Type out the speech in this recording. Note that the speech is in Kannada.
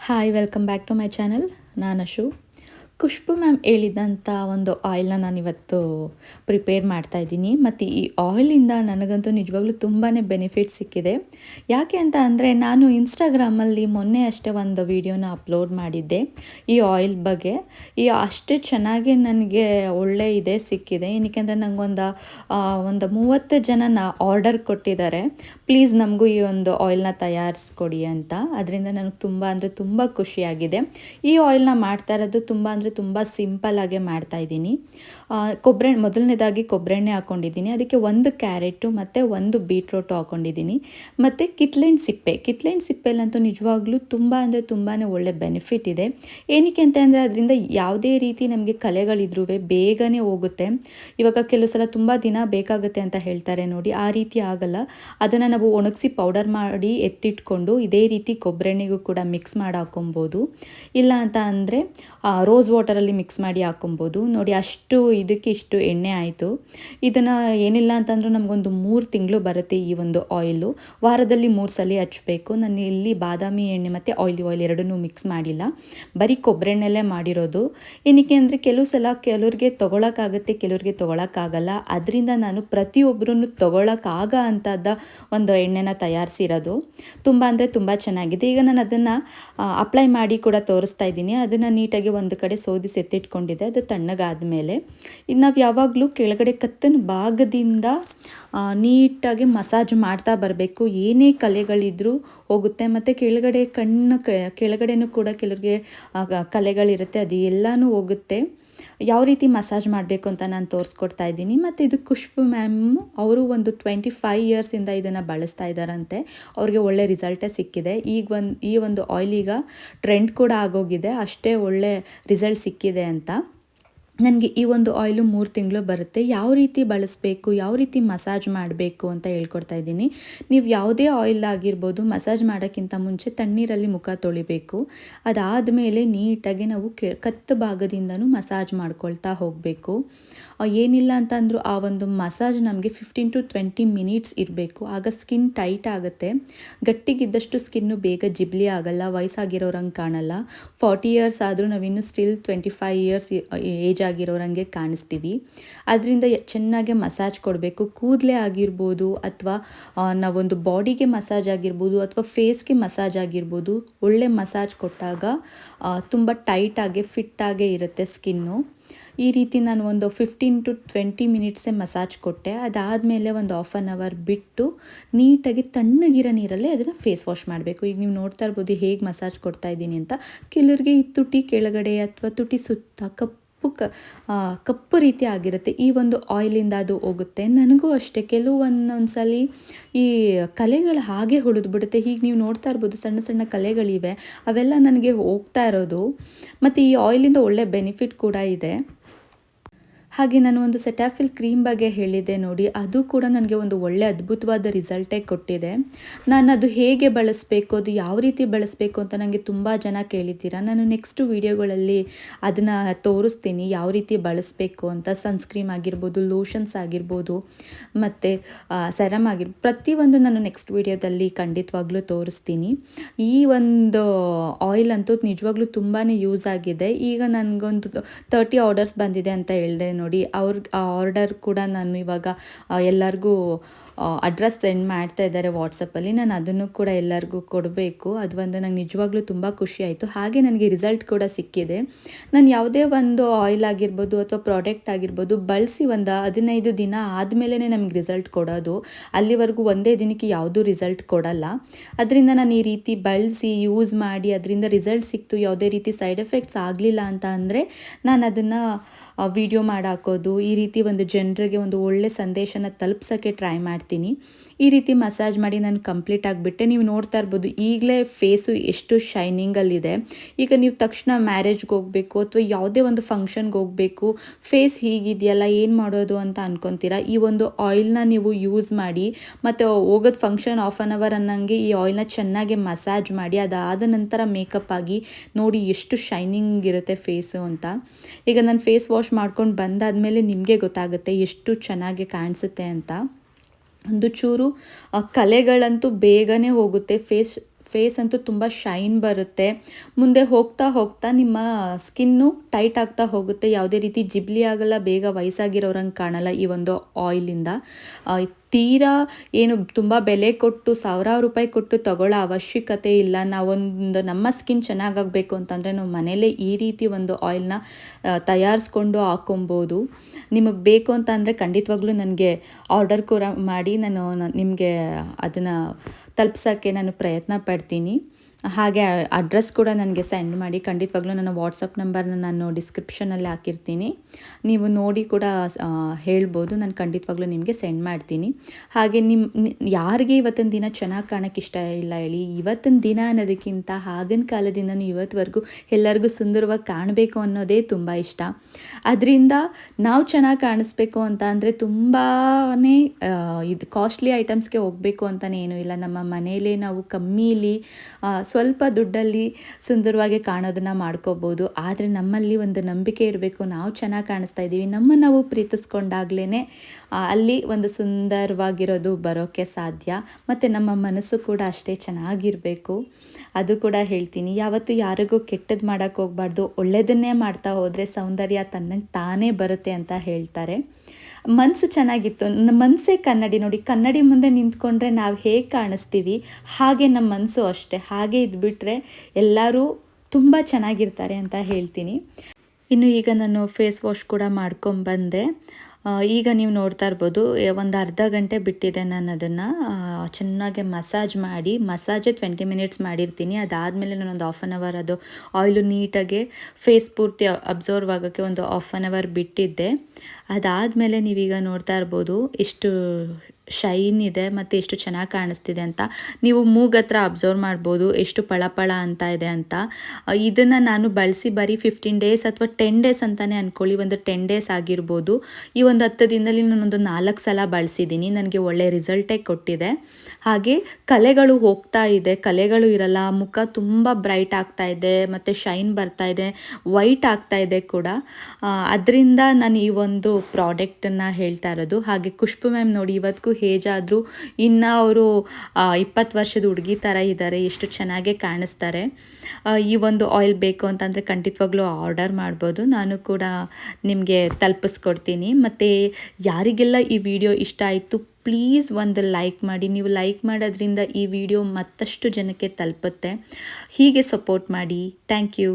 hi welcome back to my channel ನಾನು ಅಶು Khushbu ma'am ಹೇಳಿದಂಥ ಒಂದು ಆಯಿಲ್ನ ನಾನಿವತ್ತು ಪ್ರಿಪೇರ್ ಮಾಡ್ತಾ ಇದ್ದೀನಿ. ಮತ್ತು ಈ ಆಯಿಲಿಂದ ನನಗಂತೂ ನಿಜವಾಗ್ಲೂ ತುಂಬಾ ಬೆನಿಫಿಟ್ ಸಿಕ್ಕಿದೆ. ಯಾಕೆ ಅಂತ ಅಂದರೆ ನಾನು ಇನ್ಸ್ಟಾಗ್ರಾಮಲ್ಲಿ ಮೊನ್ನೆ ಅಷ್ಟೇ ಒಂದು ವೀಡಿಯೋನ ಅಪ್ಲೋಡ್ ಮಾಡಿದ್ದೆ. ಈ ಆಯಿಲ್ ಬಗ್ಗೆ. ಈ ಅಷ್ಟೇ ಚೆನ್ನಾಗಿ ನನಗೆ ಒಳ್ಳೆ ಇದೆ, ಸಿಕ್ಕಿದೆ. ಏನಕ್ಕೆ ಅಂದರೆ ನನಗೊಂದು ಒಂದು ಮೂವತ್ತು ಜನ ಆರ್ಡರ್ ಕೊಟ್ಟಿದ್ದಾರೆ. ಪ್ಲೀಸ್ ನಮಗೂ ಈ ಒಂದು ಆಯಿಲ್ನ ತಯಾರಿಸ್ಕೊಡಿ ಅಂತ. ಅದರಿಂದ ನನಗೆ ತುಂಬ ಅಂದರೆ ತುಂಬ ಖುಷಿಯಾಗಿದೆ. ಈ ಆಯಿಲ್ನ ಮಾಡ್ತಾ ಇರೋದು ತುಂಬ ಅಂದರೆ ತುಂಬ ಸಿಂಪಲ್ಲಾಗೆ ಮಾಡ್ತಾ ಇದ್ದೀನಿ. ಕೊಬ್ಬರಿ, ಮೊದಲನೇದಾಗಿ ಕೊಬ್ಬರೆಣ್ಣೆ ಹಾಕ್ಕೊಂಡಿದ್ದೀನಿ ಅದಕ್ಕೆ ಒಂದು ಕ್ಯಾರೆಟು ಮತ್ತು ಒಂದು ಬೀಟ್ರೋಟು ಹಾಕ್ಕೊಂಡಿದ್ದೀನಿ ಮತ್ತು ಕಿತ್ಲೆಹಣ್ಣು ಸಿಪ್ಪೆ. ಕಿತ್ಲೆಹಣ್ಣು ಸಿಪ್ಪೆಲ್ಲಂತೂ ನಿಜವಾಗ್ಲೂ ತುಂಬ ಅಂದರೆ ತುಂಬಾ ಒಳ್ಳೆ ಬೆನಿಫಿಟ್ ಇದೆ. ಏನಕ್ಕೆ ಅಂತ ಅಂದರೆ ಅದರಿಂದ ಯಾವುದೇ ರೀತಿ ನಮಗೆ ಕಲೆಗಳಿದ್ರೂ ಬೇಗನೆ ಹೋಗುತ್ತೆ. ಇವಾಗ ಕೆಲವು ಸಲ ತುಂಬ ದಿನ ಬೇಕಾಗುತ್ತೆ ಅಂತ ಹೇಳ್ತಾರೆ ನೋಡಿ. ಆ ರೀತಿ ಆಗಲ್ಲ. ಅದನ್ನು ನಾವು ಒಣಗಿಸಿ ಪೌಡರ್ ಮಾಡಿ ಎತ್ತಿಟ್ಕೊಂಡು ಇದೇ ರೀತಿ ಕೊಬ್ಬರೆಣ್ಣೆಗೂ ಕೂಡ ಮಿಕ್ಸ್ ಮಾಡಿ ಹಾಕೊಬೋದು. ಇಲ್ಲ ಅಂತ ಅಂದರೆ ರೋಸ್ ವಾಟರಲ್ಲಿ ಮಿಕ್ಸ್ ಮಾಡಿ ಹಾಕೊಬೋದು. ನೋಡಿ ಅಷ್ಟು ಇದಕ್ಕೆ ಇಷ್ಟು ಎಣ್ಣೆ ಆಯಿತು. ಇದನ್ನು ಏನಿಲ್ಲ ಅಂತಂದ್ರೂ ನಮಗೊಂದು ಮೂರು ತಿಂಗಳು ಬರುತ್ತೆ ಈ ಒಂದು ಆಯಿಲು ವಾರದಲ್ಲಿ ಮೂರು ಸಲ ಹಚ್ಚಬೇಕು ನಾನು ಇಲ್ಲಿ ಬಾದಾಮಿ ಎಣ್ಣೆ ಮತ್ತು ಆಯಿಲಿ ಆಯಿಲ್ ಎರಡನ್ನೂ ಮಿಕ್ಸ್ ಮಾಡಿಲ್ಲ. ಬರೀ ಕೊಬ್ಬರೆಣ್ಣೆಲ್ಲೇ ಮಾಡಿರೋದು. ಏನಕ್ಕೆ ಅಂದರೆ ಕೆಲವು ಸಲ ಕೆಲವ್ರಿಗೆ ತೊಗೊಳಕ್ಕಾಗುತ್ತೆ, ಕೆಲವ್ರಿಗೆ ತೊಗೊಳಕ್ಕಾಗಲ್ಲ. ಅದರಿಂದ ನಾನು ಪ್ರತಿಯೊಬ್ಬರೂ ತೊಗೊಳಕ್ಕಾಗ ಅಂತದ್ದ ಒಂದು ಎಣ್ಣೆನ ತಯಾರಿಸಿರೋದು. ತುಂಬ ಅಂದರೆ ತುಂಬ ಚೆನ್ನಾಗಿದೆ. ಈಗ ನಾನು ಅದನ್ನು ಅಪ್ಲೈ ಮಾಡಿ ಕೂಡ ತೋರಿಸ್ತಾ ಇದ್ದೀನಿ. ಅದನ್ನು ನೀಟಾಗಿ ಒಂದು ಕಡೆ ಸೋದಿಸಿ ಎತ್ತಿಟ್ಕೊಂಡಿದ್ದೆ ಅದು ತಣ್ಣಗಾದ ಮೇಲೆ. ಇದು ನಾವು ಯಾವಾಗಲೂ ಕೆಳಗಡೆ ಕತ್ತನ ಭಾಗದಿಂದ ನೀಟಾಗಿ ಮಸಾಜ್ ಮಾಡ್ತಾ ಬರಬೇಕು. ಏನೇ ಕಲೆಗಳಿದ್ರೂ ಹೋಗುತ್ತೆ. ಮತ್ತು ಕೆಳಗಡೆ ಕಣ್ಣು ಕೆಳಗಡೆನೂ ಕೂಡ ಕೆಲವ್ರಿಗೆ ಕಲೆಗಳಿರುತ್ತೆ. ಅದು ಎಲ್ಲನೂ ಹೋಗುತ್ತೆ. ಯಾವ ರೀತಿ ಮಸಾಜ್ ಮಾಡಬೇಕು ಅಂತ ನಾನು ತೋರಿಸ್ಕೊಡ್ತಾ ಇದ್ದೀನಿ. ಮತ್ತು ಇದು ಖುಷ್ಬು ಮ್ಯಾಮ್ ಅವರು ಒಂದು ಟ್ವೆಂಟಿ ಫೈವ್ ಇಯರ್ಸಿಂದ ಇದನ್ನು ಬಳಸ್ತಾ ಇದ್ದಾರಂತೆ. ಅವ್ರಿಗೆ ಒಳ್ಳೆ ರಿಸಲ್ಟೇ ಸಿಕ್ಕಿದೆ. ಈಗ ಒಂದು, ಈ ಒಂದು ಆಯಿಲ್ ಈಗ ಟ್ರೆಂಡ್ ಕೂಡ ಆಗೋಗಿದೆ. ಅಷ್ಟೇ ಒಳ್ಳೆ ರಿಸಲ್ಟ್ ಸಿಕ್ಕಿದೆ ಅಂತ. ನನಗೆ ಈ ಒಂದು ಆಯಿಲು ಮೂರು ತಿಂಗಳು ಬರುತ್ತೆ. ಯಾವ ರೀತಿ ಬಳಸಬೇಕು, ಯಾವ ರೀತಿ ಮಸಾಜ್ ಮಾಡಬೇಕು ಅಂತ ಹೇಳ್ಕೊಡ್ತಾ ಇದ್ದೀನಿ. ನೀವು ಯಾವುದೇ ಆಯಿಲ್ ಆಗಿರ್ಬೋದು ಮಸಾಜ್ ಮಾಡೋಕ್ಕಿಂತ ಮುಂಚೆ ತಣ್ಣೀರಲ್ಲಿ ಮುಖ ತೊಳಿಬೇಕು. ಅದಾದಮೇಲೆ ನೀಟಾಗಿ ನಾವು ಕೆ, ಕತ್ತು ಭಾಗದಿಂದನೂ ಮಸಾಜ್ ಮಾಡ್ಕೊಳ್ತಾ ಹೋಗಬೇಕು. ಏನಿಲ್ಲ ಅಂತಂದರೂ ಆ ಒಂದು ಮಸಾಜ್ ನಮಗೆ ಫಿಫ್ಟೀನ್ ಟು ಟ್ವೆಂಟಿ ಮಿನಿಟ್ಸ್ ಇರಬೇಕು. ಆಗ ಸ್ಕಿನ್ ಟೈಟ್ ಆಗುತ್ತೆ. ಗಟ್ಟಿಗಿದ್ದಷ್ಟು ಸ್ಕಿನ್ನು ಬೇಗ ಜಿಬ್ಲಿ ಆಗಲ್ಲ ವಯಸ್ಸಾಗಿರೋರಂಗೆ ಕಾಣಲ್ಲ. ಫಾರ್ಟಿ ಇಯರ್ಸ್ ಆದರೂ ನಾವಿನ್ನೂ still twenty five years age ಆಗಿರೋರಂಗೆ ಕಾಣಿಸ್ತೀವಿ. ಅದರಿಂದ ಚೆನ್ನಾಗಿ ಮಸಾಜ್ ಕೊಡಬೇಕು. ಕೂದಲೇ ಆಗಿರ್ಬೋದು ಅಥವಾ ನಾವೊಂದು ಬಾಡಿಗೆ ಮಸಾಜ್ ಆಗಿರ್ಬೋದು ಅಥವಾ ಫೇಸ್ಗೆ ಮಸಾಜ್ ಆಗಿರ್ಬೋದು, ಒಳ್ಳೆ ಮಸಾಜ್ ಕೊಟ್ಟಾಗ ತುಂಬ ಟೈಟಾಗೆ ಫಿಟ್ಟಾಗೆ ಇರುತ್ತೆ ಸ್ಕಿನ್ನು ಈ ರೀತಿ ನಾನು ಒಂದು ಫಿಫ್ಟೀನ್ ಟು ಟ್ವೆಂಟಿ ಮಿನಿಟ್ಸೇ ಮಸಾಜ್ ಕೊಟ್ಟೆ. ಅದಾದಮೇಲೆ ಒಂದು ಆಫ್ ಆನ್ ಅವರ್ ಬಿಟ್ಟು ನೀಟಾಗಿ ತಣ್ಣಗಿರೋ ನೀರಲ್ಲೇ ಅದನ್ನು ಫೇಸ್ ವಾಶ್ ಮಾಡಬೇಕು. ಈಗ ನೀವು ನೋಡ್ತಾ ಇರ್ಬೋದು ಹೇಗೆ ಮಸಾಜ್ ಕೊಡ್ತಾ ಇದ್ದೀನಿ ಅಂತ. ಕೆಲವರಿಗೆ ಈ ತುಟಿ ಕೆಳಗಡೆ ಅಥವಾ ತುಟಿ ಸುತ್ತ ಕಪ್ಪು ಕ ಕಪ್ಪು ರೀತಿ ಆಗಿರುತ್ತೆ. ಈ ಒಂದು ಆಯಿಲಿಂದ ಅದು ಹೋಗುತ್ತೆ. ನನಗೂ ಅಷ್ಟೇ. ಕೆಲವು ಒಂದೊಂದ್ಸಲ ಈ ಕಲೆಗಳು ಹಾಗೆ ಬಿಡುತ್ತೆ ಹೀಗೆ ನೀವು ನೋಡ್ತಾ ಇರ್ಬೋದು ಸಣ್ಣ ಸಣ್ಣ ಕಲೆಗಳಿವೆ. ಅವೆಲ್ಲ ನನಗೆ ಹೋಗ್ತಾ ಇರೋದು. ಮತ್ತು ಈ ಆಯಿಲಿಂದ ಒಳ್ಳೆ ಬೆನಿಫಿಟ್ ಕೂಡ ಇದೆ. ಹಾಗೆ ನಾನು ಒಂದು ಸೆಟಾಫಿಲ್ ಕ್ರೀಮ್ ಬಗ್ಗೆ ಹೇಳಿದ್ದೆ ನೋಡಿ, ಅದು ಕೂಡ ನನಗೆ ಒಂದು ಒಳ್ಳೆ ಅದ್ಭುತವಾದ ರಿಸಲ್ಟೇ ಕೊಟ್ಟಿದೆ. ನಾನು ಅದು ಹೇಗೆ ಬಳಸಬೇಕು, ಅದು ಯಾವ ರೀತಿ ಬಳಸಬೇಕು ಅಂತ ನನಗೆ ತುಂಬ ಜನ ಕೇಳಿದ್ದೀರಾ? ನಾನು ನೆಕ್ಸ್ಟ್ ವೀಡಿಯೋಗಳಲ್ಲಿ ಅದನ್ನು ತೋರಿಸ್ತೀನಿ, ಯಾವ ರೀತಿ ಬಳಸಬೇಕು ಅಂತ. ಸನ್ಸ್ಕ್ರೀಮ್ ಆಗಿರ್ಬೋದು ಲೋಷನ್ಸ್ ಆಗಿರ್ಬೋದು, ಮತ್ತು ಸೆರಮ್ ಆಗಿರ್ಬೋದು ಪ್ರತಿಯೊಂದು ನಾನು ನೆಕ್ಸ್ಟ್ ವೀಡಿಯೋದಲ್ಲಿ ಖಂಡಿತವಾಗ್ಲೂ ತೋರಿಸ್ತೀನಿ. ಈ ಒಂದು ಆಯಿಲ್ ಅಂತೂ ನಿಜವಾಗ್ಲೂ ತುಂಬಾ ಯೂಸ್ ಆಗಿದೆ. ಈಗ ನನಗೊಂದು ತರ್ಟಿ ಆರ್ಡರ್ಸ್ ಬಂದಿದೆ ಅಂತ ಹೇಳಿದೆ ನೋಡಿ ಅವ್ರ, ಆ ಆರ್ಡರ್ ಕೂಡ ನಾನು ಇವಾಗ ಎಲ್ಲರಿಗೂ ಅಡ್ರೆಸ್ ಸೆಂಡ್ ಮಾಡ್ತಾ ಇದ್ದಾರೆ ವಾಟ್ಸಪ್ಪಲ್ಲಿ ನಾನು ಅದನ್ನು ಕೂಡ ಎಲ್ಲರಿಗೂ ಕೊಡಬೇಕು. ಅದು ಒಂದು ನಂಗೆ ನಿಜವಾಗ್ಲೂ ತುಂಬ ಖುಷಿ ಆಯಿತು. ಹಾಗೆ ನನಗೆ ರಿಸಲ್ಟ್ ಕೂಡ ಸಿಕ್ಕಿದೆ. ನಾನು ಯಾವುದೇ ಒಂದು ಆಯಿಲ್ ಆಗಿರ್ಬೋದು ಅಥವಾ ಪ್ರಾಡಕ್ಟ್ ಆಗಿರ್ಬೋದು ಬಳಸಿ ಒಂದು ಹದಿನೈದು ದಿನ ಆದಮೇಲೆ ನಮಗೆ ರಿಸಲ್ಟ್ ಕೊಡೋದು. ಅಲ್ಲಿವರೆಗೂ ಒಂದೇ ದಿನಕ್ಕೆ ಯಾವುದೂ ರಿಸಲ್ಟ್ ಕೊಡಲ್ಲ. ಅದರಿಂದ ನಾನು ಈ ರೀತಿ ಬಳಸಿ ಯೂಸ್ ಮಾಡಿ, ಅದರಿಂದ ರಿಸಲ್ಟ್ ಸಿಕ್ತು, ಯಾವುದೇ ರೀತಿ ಸೈಡ್ ಎಫೆಕ್ಟ್ಸ್ ಆಗಲಿಲ್ಲ ಅಂತ ಅಂದರೆ ನಾನು ಅದನ್ನು ವಿಡಿಯೋ ಮಾಡಾಕೋದು, ಈ ರೀತಿ ಒಂದು ಜನರಿಗೆ ಒಂದು ಒಳ್ಳೆ ಸಂದೇಶನ ತಲುಪ್ಸೋಕ್ಕೆ ಟ್ರೈ ಮಾಡ್ತೀನಿ. ಈ ರೀತಿ ಮಸಾಜ್ ಮಾಡಿ ನಾನು ಕಂಪ್ಲೀಟ್ ಆಗಿಬಿಟ್ಟೆ. ನೀವು ನೋಡ್ತಾ ಇರ್ಬೋದು, ಈಗಲೇ ಫೇಸು ಎಷ್ಟು ಶೈನಿಂಗಲ್ಲಿದೆ ಈಗ ನೀವು ತಕ್ಷಣ ಮ್ಯಾರೇಜ್ಗೆ ಹೋಗಬೇಕು, ಅಥವಾ ಯಾವುದೇ ಒಂದು ಫಂಕ್ಷನ್ಗೆ ಹೋಗಬೇಕು ಫೇಸ್ ಹೀಗಿದೆಯಲ್ಲ, ಏನು ಮಾಡೋದು ಅಂತ ಅನ್ಕೊತೀರಾ? ಈ ಒಂದು ಆಯಿಲ್ನ ನೀವು ಯೂಸ್ ಮಾಡಿ, ಮತ್ತು ಹೋಗೋದು ಫಂಕ್ಷನ್ ಆಫ್ ಆನ್ ಅವರ್ ಅನ್ನಂಗೆ ಈ ಆಯಿಲ್ನ ಚೆನ್ನಾಗಿ ಮಸಾಜ್ ಮಾಡಿ, ಅದಾದ ನಂತರ ಮೇಕಪ್ ಆಗಿ ನೋಡಿ ಎಷ್ಟು ಶೈನಿಂಗ್ ಇರುತ್ತೆ ಫೇಸು ಅಂತ. ಈಗ ನಾನು ಫೇಸ್ ವಾಶ್ ಮಾಡ್ಕೊಂಡು ಬಂದಾದಮೇಲೆ ನಿಮಗೆ ಗೊತ್ತಾಗುತ್ತೆ ಎಷ್ಟು ಚೆನ್ನಾಗಿ ಕಾಣಿಸುತ್ತೆ ಅಂತ. ಒಂದು ಚೂರು ಕಲೆಗಳಂತೂ ಬೇಗನೆ ಹೋಗುತ್ತೆ. ಫೇಸ್ ಫೇಸ್ ಅಂತೂ ತುಂಬ ಶೈನ್ ಬರುತ್ತೆ. ಮುಂದೆ ಹೋಗ್ತಾ ಹೋಗ್ತಾ ನಿಮ್ಮ ಸ್ಕಿನ್ನು ಟೈಟ್ ಆಗ್ತಾ ಹೋಗುತ್ತೆ. ಯಾವುದೇ ರೀತಿ ಜಿಬ್ಲಿ ಆಗಲ್ಲ, ಬೇಗ ವಯಸ್ಸಾಗಿರೋರಂಗೆ ಕಾಣಲ್ಲ ಈ ಒಂದು ಆಯಿಲಿಂದ. ತೀರಾ ಏನು ತುಂಬ ಬೆಲೆ ಕೊಟ್ಟು, ಸಾವಿರಾರು ರೂಪಾಯಿ ಕೊಟ್ಟು ತಗೊಳ್ಳೋ ಅವಶ್ಯಕತೆ ಇಲ್ಲ. ನಾವೊಂದು ನಮ್ಮ ಸ್ಕಿನ್ ಚೆನ್ನಾಗಾಗಬೇಕು ಅಂತಂದರೆ ನಾವು ಮನೇಲೇ ಈ ರೀತಿ ಒಂದು ಆಯಿಲ್ನ ತಯಾರಿಸ್ಕೊಂಡು ಹಾಕೊಬೋದು. ನಿಮಗೆ ಬೇಕು ಅಂತ ಅಂದರೆ ಖಂಡಿತವಾಗ್ಲೂ ನನಗೆ ಆರ್ಡರ್ ಕೂಡ ಮಾಡಿ ನಾನು ನಿಮಗೆ ಅದನ್ನು ತಲುಪ್ಸೋಕ್ಕೆ ನಾನು ಪ್ರಯತ್ನ ಪಡ್ತೀನಿ. ಹಾಗೆ ಅಡ್ರೆಸ್ ಕೂಡ ನನಗೆ ಸೆಂಡ್ ಮಾಡಿ. ಖಂಡಿತವಾಗ್ಲೂ ನನ್ನ ವಾಟ್ಸಪ್ ನಂಬರ್ನ ನಾನು ಡಿಸ್ಕ್ರಿಪ್ಷನಲ್ಲಿ ಹಾಕಿರ್ತೀನಿ. ನೀವು ನೋಡಿ ಕೂಡ ಹೇಳ್ಬೋದು. ನಾನು ಖಂಡಿತವಾಗ್ಲೂ ನಿಮಗೆ ಸೆಂಡ್ ಮಾಡ್ತೀನಿ. ಹಾಗೆ ನಿಮ್ಮ ಯಾರಿಗೆ ಇವತ್ತಿನ ದಿನ ಚೆನ್ನಾಗಿ ಕಾಣೋಕ್ಕೆ ಇಷ್ಟ ಇಲ್ಲ ಹೇಳಿ, ಇವತ್ತಿನ ದಿನ ಅನ್ನೋದಕ್ಕಿಂತ ಆಗಿನ ಕಾಲದಿಂದನೂ ಇವತ್ತುವರೆಗೂ ಎಲ್ಲರಿಗೂ ಸುಂದರವಾಗಿ ಕಾಣಬೇಕು ಅನ್ನೋದೇ ತುಂಬ ಇಷ್ಟ. ಅದರಿಂದ ನಾವು ಚೆನ್ನಾಗಿ ಕಾಣಿಸ್ಬೇಕು ಅಂತ ಅಂದರೆ ತುಂಬಾ ಇದು ಕಾಸ್ಟ್ಲಿ ಐಟಮ್ಸ್ಗೆ ಹೋಗಬೇಕು ಅಂತಲೇ ಏನೂ ಇಲ್ಲ. ನಮ್ಮ ಮನೆಯಲ್ಲೇ ನಾವು ಕಮ್ಮಿಲಿ ಸ್ವಲ್ಪ ದುಡ್ಡಲ್ಲಿ ಸುಂದರವಾಗಿ ಕಾಣೋದನ್ನು ಮಾಡ್ಕೋಬೋದು. ಆದರೆ ನಮ್ಮಲ್ಲಿ ಒಂದು ನಂಬಿಕೆ ಇರಬೇಕು, ನಾವು ಚೆನ್ನಾಗಿ ಕಾಣಿಸ್ತಾ ಇದ್ದೀವಿ ನಮ್ಮನ್ನು ನಾವು ಪ್ರೀತಿಸ್ಕೊಂಡಾಗ್ಲೇ ಅಲ್ಲಿ ಒಂದು ಸುಂದರವಾಗಿರೋದು ಬರೋಕ್ಕೆ ಸಾಧ್ಯ. ಮತ್ತು ನಮ್ಮ ಮನಸ್ಸು ಕೂಡ ಅಷ್ಟೇ ಚೆನ್ನಾಗಿರಬೇಕು. ಅದು ಕೂಡ ಹೇಳ್ತೀನಿ. ಯಾವತ್ತೂ ಯಾರಿಗೂ ಕೆಟ್ಟದ್ದು ಮಾಡೋಕ್ಕೆ ಹೋಗ್ಬಾರ್ದು. ಒಳ್ಳೆಯದನ್ನೇ ಮಾಡ್ತಾ ಹೋದರೆ ಸೌಂದರ್ಯ ತನ್ನಗೆ ತಾನೇ ಬರುತ್ತೆ ಅಂತ ಹೇಳ್ತಾರೆ. ಮನಸ್ಸು ಚೆನ್ನಾಗಿತ್ತು. ನಮ್ಮ ಮನಸ್ಸೇ ಕನ್ನಡಿ ನೋಡಿ, ಕನ್ನಡಿ ಮುಂದೆ ನಿಂತ್ಕೊಂಡ್ರೆ ನಾವು ಹೇಗೆ ಕಾಣಿಸ್ತೀವಿ? ಹಾಗೆ ನಮ್ಮ ಮನಸ್ಸು ಅಷ್ಟೇ. ಹಾಗೆ ಇದ್ಬಿಟ್ರೆ ಎಲ್ಲರೂ ತುಂಬ ಚೆನ್ನಾಗಿರ್ತಾರೆ ಅಂತ ಹೇಳ್ತೀನಿ. ಇನ್ನು ಈಗ ನಾನು ಫೇಸ್ ವಾಶ್ ಕೂಡ ಮಾಡ್ಕೊಂಬಂದೆ ಈಗ ನೀವು ನೋಡ್ತಾ ಇರ್ಬೋದು ಒಂದು ಅರ್ಧ ಗಂಟೆ ಬಿಟ್ಟಿದೆ ನಾನು ಅದನ್ನು. ಚೆನ್ನಾಗಿ ಮಸಾಜ್ ಮಾಡಿ ಮಸಾಜೇ ಟ್ವೆಂಟಿ ಮಿನಿಟ್ಸ್ ಮಾಡಿರ್ತೀನಿ. ಅದಾದಮೇಲೆ ನಾನೊಂದು ಆಫ್ ಆನ್ ಅವರ್ ಅದು ಆಯಿಲು ನೀಟಾಗಿ ಫೇಸ್ ಪೂರ್ತಿ ಅಬ್ಸರ್ವ್ ಆಗೋಕ್ಕೆ ಒಂದು ಆಫ್ ಆನ್ ಅವರ್ ಬಿಟ್ಟಿದ್ದೆ. ಅದಾದಮೇಲೆ ನೀವೀಗ ನೋಡ್ತಾ ಇರ್ಬೋದು, ಎಷ್ಟು ಶೈನ್ ಇದೆ ಮತ್ತು ಎಷ್ಟು ಚೆನ್ನಾಗಿ ಕಾಣಿಸ್ತಿದೆ ಅಂತ. ನೀವು ಮೂಗತ್ರ ಅಬ್ಸರ್ವ್ ಮಾಡ್ಬೋದು, ಎಷ್ಟು ಪಳಪಳ ಅಂತ ಇದೆ ಅಂತ. ಇದನ್ನು ನಾನು ಬಳಸಿ ಬರೀ ಫಿಫ್ಟೀನ್ ಡೇಸ್ ಅಥವಾ ಟೆನ್ ಡೇಸ್ ಅಂತಲೇ ಅಂದ್ಕೊಳ್ಳಿ ಒಂದು ಟೆನ್ ಡೇಸ್ ಆಗಿರ್ಬೋದು. ಈ ಒಂದು ಹತ್ತು ದಿನದಲ್ಲಿ ನಾನೊಂದು ನಾಲ್ಕು ಸಲ ಬಳಸಿದ್ದೀನಿ, ನನಗೆ ಒಳ್ಳೆ ರಿಸಲ್ಟೇ ಕೊಟ್ಟಿದೆ. ಹಾಗೆ ಕಲೆಗಳು ಹೋಗ್ತಾ ಇದೆ, ಕಲೆಗಳು ಇರಲ್ಲ, ಮುಖ ತುಂಬ ಬ್ರೈಟ್ ಆಗ್ತಾ ಇದೆ, ಮತ್ತು ಶೈನ್ ಬರ್ತಾ ಇದೆ ವೈಟ್ ಆಗ್ತಾ ಇದೆ ಕೂಡ. ಅದರಿಂದ ನಾನು ಈ ಒಂದು ಪ್ರಾಡಕ್ಟನ್ನು ಹೇಳ್ತಾ ಇರೋದು. ಹಾಗೆ ಖುಷ್ಬು ಮ್ಯಾಮ್ ನೋಡಿ, ಇವತ್ತಿಗೂ ಏಜ್ ಆದರೂ ಇನ್ನು ಅವರು ಇಪ್ಪತ್ತು ವರ್ಷದ ಹುಡುಗಿ ಥರ ಇದ್ದಾರೆ ಎಷ್ಟು ಚೆನ್ನಾಗೇ ಕಾಣಿಸ್ತಾರೆ. ಈ ಒಂದು ಆಯಿಲ್ ಬೇಕು ಅಂತಂದರೆ ಖಂಡಿತವಾಗ್ಲೂ ಆರ್ಡರ್ ಮಾಡ್ಬೋದು. ನಾನು ಕೂಡ ನಿಮಗೆ ತಲುಪಿಸ್ಕೊಡ್ತೀನಿ. ಮತ್ತು ಯಾರಿಗೆಲ್ಲ ಈ ವಿಡಿಯೋ ಇಷ್ಟ ಆಯಿತು ಪ್ಲೀಸ್ ಒಂದು ಲೈಕ್ ಮಾಡಿ. ನೀವು ಲೈಕ್ ಮಾಡೋದ್ರಿಂದ ಈ ವಿಡಿಯೋ ಮತ್ತಷ್ಟು ಜನಕ್ಕೆ ತಲುಪುತ್ತೆ. ಹೀಗೆ ಸಪೋರ್ಟ್ ಮಾಡಿ. Thank you